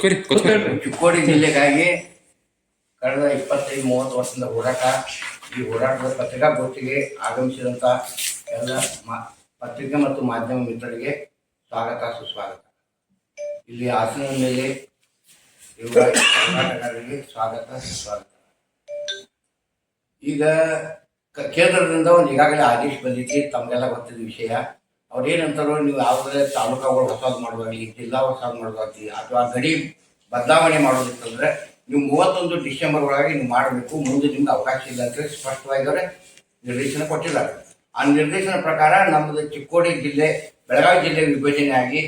ಚಿಕ್ಕೋಡಿ ಜಿಲ್ಲೆಗಾಗಿ ಕಳೆದ ಇಪ್ಪತ್ತೈದು ಮೂವತ್ತು ವರ್ಷದಿಂದ ಹೋರಾಟ ಈ ಹೋರಾಟದ ಪತ್ರಿಕಾಗೋಷ್ಠಿಗೆ ಆಗಮಿಸಿದಂತ ಎಲ್ಲ ಮಾ ಪತ್ರಿಕೆ ಮತ್ತು ಮಾಧ್ಯಮ ಮಿತ್ರರಿಗೆ ಸ್ವಾಗತ ಸುಸ್ವಾಗತ. ಇಲ್ಲಿ ಹಾಸನದ ಮೇಲೆ ಕರ್ನಾಟಕರಿಗೆ ಸ್ವಾಗತ ಸುಸ್ವಾಗತ. ಈಗ ಕೇಂದ್ರದಿಂದ ಒಂದು ಈಗಾಗಲೇ ಆದೇಶ ಬಂದಿತ್ತು ತಮಗೆಲ್ಲ ಗೊತ್ತಿದ್ದ ವಿಷಯ. ಅವ್ರು ಏನಂತಾರೋ ನೀವು ಯಾವುದೇ ತಾಲೂಕಾಗಳು ಹೊಸದು ಮಾಡೋದಾಗಲಿ ಜಿಲ್ಲಾ ಹೊಸದು ಮಾಡೋದಾಗಲಿ ಅಥವಾ ಗಡಿ ಬದಲಾವಣೆ ಮಾಡೋದಿತ್ತಂದ್ರೆ ನೀವು ಮೂವತ್ತೊಂದು ಡಿಸೆಂಬರ್ ಒಳಗೆ ನೀವು ಮಾಡಬೇಕು. ಮುಂದೆ ನಿಮ್ಗೆ ಅವಕಾಶ ಇಲ್ಲ ಅಂತೇಳಿ ಸ್ಪಷ್ಟವಾಗಿ ಅವರೇ ನಿರ್ದೇಶನ ಕೊಟ್ಟಿದ್ದಾರೆ. ಆ ನಿರ್ದೇಶನ ಪ್ರಕಾರ ನಮ್ಮದು ಚಿಕ್ಕೋಡಿ ಜಿಲ್ಲೆ, ಬೆಳಗಾವಿ ಜಿಲ್ಲೆ ವಿಭಜನೆ ಆಗಿ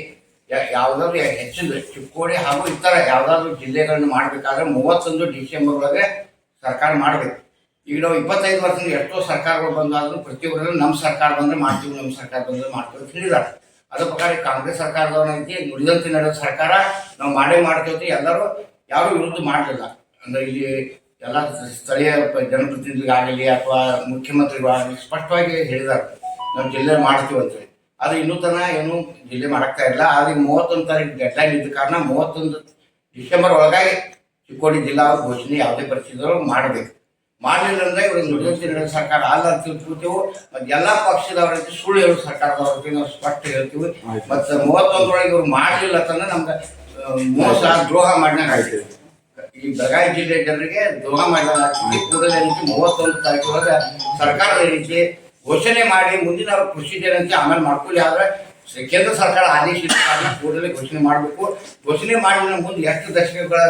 ಯಾವುದಾದ್ರು ಯಾವ್ದಾದ್ರು ಹೆಚ್ಚಿನ ಚಿಕ್ಕೋಡಿ ಹಾಗೂ ಇತರ ಯಾವ್ದಾದ್ರು ಜಿಲ್ಲೆಗಳನ್ನು ಮಾಡಬೇಕಾದ್ರೆ ಮೂವತ್ತೊಂದು ಡಿಸೆಂಬರ್ ಒಳಗೆ ಸರ್ಕಾರ ಮಾಡಬೇಕು. ಈಗ ನಾವು ಇಪ್ಪತ್ತೈದು ವರ್ಷದಿಂದ ಎಷ್ಟೋ ಸರ್ಕಾರಗಳು ಬಂದಾದರೂ ಪ್ರತಿಯೊಬ್ಬರಲ್ಲೂ ನಮ್ಮ ಸರ್ಕಾರ ಬಂದರೆ ಮಾಡ್ತೀವಿ, ನಮ್ಮ ಸರ್ಕಾರ ಬಂದರೆ ಮಾಡ್ತೀವಿ ಅಂತ ಹೇಳಿದ್ದಾರೆ. ಅದ್ರ ಪ್ರಕಾರ ಕಾಂಗ್ರೆಸ್ ಸರ್ಕಾರದವನೈತಿ ನುಡಿದಂತೆ ನಡೆಯೋ ಸರ್ಕಾರ ನಾವು ಮಾಡೇ ಮಾಡ್ತೀವಿ ಎಲ್ಲರೂ ಯಾರು ವಿರುದ್ಧ ಮಾಡಲಿಲ್ಲ. ಅಂದರೆ ಇಲ್ಲಿ ಎಲ್ಲ ಸ್ಥಳೀಯ ಜನಪ್ರತಿನಿಧಿಗಳಾಗಲಿ ಅಥವಾ ಮುಖ್ಯಮಂತ್ರಿಗಳಾಗಲಿ ಸ್ಪಷ್ಟವಾಗಿ ಹೇಳಿದ್ದಾರೆ, ನಾವು ಜಿಲ್ಲೆ ಮಾಡ್ತೀವಿ ಅಂತೇಳಿ ಆದರೆ ಇನ್ನೂ ತನಕ ಏನು ಜಿಲ್ಲೆ ಮಾಡಕ್ತಾ ಇಲ್ಲ. ಆದರೆ ಮೂವತ್ತೊಂದು ತಾರೀಕು ಡೆಡ್ಲೈನ್ ಇದ್ದ ಕಾರಣ ಮೂವತ್ತೊಂದು ಡಿಸೆಂಬರ್ ಒಳಗಾಗಿ ಚಿಕ್ಕೋಡಿ ಜಿಲ್ಲಾ ಘೋಷಣೆ ಯಾವುದೇ ಪರಿಸ್ಥಿತಿಗಳು ಮಾಡಬೇಕು. ಮಾಡಲಿಲ್ಲ ಅಂದ್ರೆ ಇವರು ನುಡಿದಂತೆ ನಡೆಯೋ ಸರ್ಕಾರ ಅಲ್ಲ ಅಂತ ತಿಳ್ಕೊತೀವಿ ಮತ್ತೆ ಎಲ್ಲಾ ಪಕ್ಷದವರಿಗೆ ಸುಳ್ಳು ಹೇಳೋ ಸರ್ಕಾರದವ್ರಿಗೆ ನಾವು ಸ್ಪಷ್ಟ ಹೇಳ್ತೀವಿ. ಮತ್ತೆ ಮೂವತ್ತೊಂದರೊಳಗೆ ಇವ್ರು ಮಾಡಲಿಲ್ಲ ಅಂತಂದ್ರೆ ನಮ್ಗೆ ಮೋಸ ದ್ರೋಹ ಮಾಡಿದಂಗೆ ಐತಿ ಈ ಬೆಳಗಾವಿ ಜಿಲ್ಲೆ ಜನರಿಗೆ ದ್ರೋಹ ಮಾಡಿದಂಗೆ ಕೂಡಲೇ ರೀತಿ ಮೂವತ್ತೊಂದು ತಾರೀಕು ಒಳಗೆ ಸರ್ಕಾರದ ರೀತಿ ಘೋಷಣೆ ಮಾಡಿ ಮುಂದಿನ ಕೃಷಿ ಅಂತ ಆಮೇಲೆ ಮಾಡ್ಕೊಳ್ಳಿ. ಆದ್ರೆ ಕೇಂದ್ರ ಸರ್ಕಾರ ಆದೇಶ ಕಾರಣ ಕೂಡಲೇ ಘೋಷಣೆ ಮಾಡಬೇಕು. ಘೋಷಣೆ ಮಾಡಿದ ಮುಂದೆ ಎಷ್ಟು ದಶಕಗಳ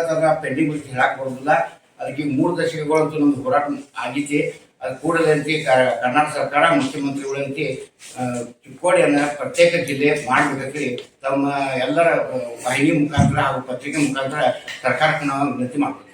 ಪೆಂಡಿಂಗ್ ಹೇಳಕ್ ಬರೋದಿಲ್ಲ. ಅದಕ್ಕೆ ಮೂರು ದಶಕಗಳಂತೂ ನಮ್ಮ ಹೋರಾಟ ಆಗಿದೆ ಅದು ಕೂಡಲಂತೆ ಕರ್ನಾಟಕ ಸರ್ಕಾರ, ಮುಖ್ಯಮಂತ್ರಿಗಳಂತೆ ಚಿಕ್ಕೋಡಿಯನ್ನು ಪ್ರತ್ಯೇಕ ಜಿಲ್ಲೆ ಮಾಡಬೇಕಾಗಿ ತಮ್ಮ ಎಲ್ಲರ ವಾಹಿನಿ ಮುಖಾಂತರ ಹಾಗೂ ಪತ್ರಿಕೆ ಮುಖಾಂತರ ಸರ್ಕಾರಕ್ಕೆ ನಾವು ವಿನಂತಿ ಮಾಡ್ತೀವಿ.